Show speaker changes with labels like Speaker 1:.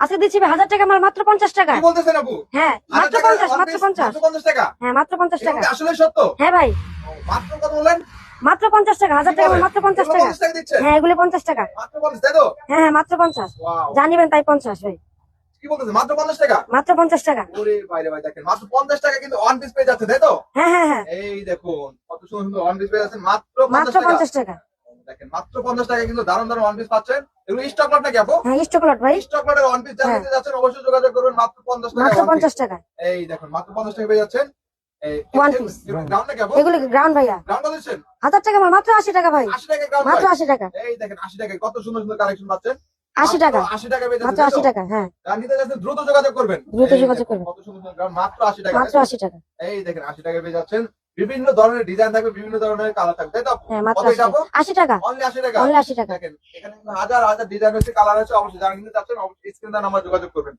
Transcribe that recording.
Speaker 1: আজকে দিচ্ছি হাজার টাকা মাল মাত্র পঞ্চাশ টাকা।
Speaker 2: কি বলতেছেন আপু?
Speaker 1: হ্যাঁ মাত্র পঞ্চাশ মাত্র পঞ্চাশ।
Speaker 2: পঞ্চাশ টাকা?
Speaker 1: হ্যাঁ মাত্র পঞ্চাশ টাকা।
Speaker 2: আসলে সত্য?
Speaker 1: হ্যাঁ ভাই।
Speaker 2: মাত্র কত বলেন
Speaker 1: মাত্র পঞ্চাশ টাকা হাজার টাকা মাত্র পঞ্চাশ টাকা। হ্যাঁ এগুলো পঞ্চাশ টাকা। হ্যাঁ হ্যাঁ মাত্র পঞ্চাশ। জানিবেন তাই পঞ্চাশ ভাই।
Speaker 2: মাত্র পঞ্চাশ টাকা?
Speaker 1: মাত্র পঞ্চাশ টাকা।
Speaker 2: ভাই দেখেন মাত্র পঞ্চাশ টাকা কিন্তু পিস পেয়ে যাচ্ছে তাই তো?
Speaker 1: হ্যাঁ হ্যাঁ হ্যাঁ।
Speaker 2: এই দেখুন কত সুন্দর পিস পেয়ে যাচ্ছেন মাত্র পঞ্চাশ টাকা। দেখেন মাত্র পঞ্চাশ টাকা কিন্তু দারুণ দারুণ ওয়ান পিস পাচ্ছেন। এগুলো স্টক লট নাকি আপু?
Speaker 1: হ্যাঁ স্টকলট ভাই।
Speaker 2: স্টক লটের ওয়ান পিস যারা
Speaker 1: হ্যাঁ।
Speaker 2: নিতে যাচ্ছেন অবশ্যই যোগাযোগ করবেন মাত্র পঞ্চাশ টাকা
Speaker 1: মাত্র
Speaker 2: one piece।
Speaker 1: পঞ্চাশ টাকা
Speaker 2: এই দেখুন মাত্র পঞ্চাশ টাকা পেয়ে যাচ্ছেন।
Speaker 1: এগুলো গ্রাউন্ড ভাইয়া? হাজার টাকা মাত্র আশি টাকা ভাই।
Speaker 2: আশি টাকা
Speaker 1: মাত্র আশি টাকা।
Speaker 2: এই দেখেন আশি টাকা কত সুন্দর সুন্দর কালেকশন পাচ্ছেন।
Speaker 1: আশি টাকা।
Speaker 2: আশি টাকা
Speaker 1: মাত্র আশি টাকা হ্যাঁ।
Speaker 2: দ্রুত যোগাযোগ করবেন।
Speaker 1: দ্রুত যোগাযোগ করবেন।
Speaker 2: কত সুন্দর সুন্দর মাত্র আশি টাকা
Speaker 1: মাত্র আশি টাকা।
Speaker 2: এই দেখেন আশি টাকা পেয়ে যাচ্ছেন। বিভিন্ন ধরনের ডিজাইন থাকবে বিভিন্ন ধরনের কালার থাকবে তাই তো?
Speaker 1: হ্যাঁ আশি টাকা আশি টাকা।
Speaker 2: অনলি আশি টাকা।
Speaker 1: অনলি আশি টাকা।
Speaker 2: এখানে হাজার হাজার ডিজাইন হচ্ছে কালার আছে অবশ্যই। যারা নিতে চাচ্ছেন অবশ্যই স্ক্রিন নাম্বার যোগাযোগ করবেন।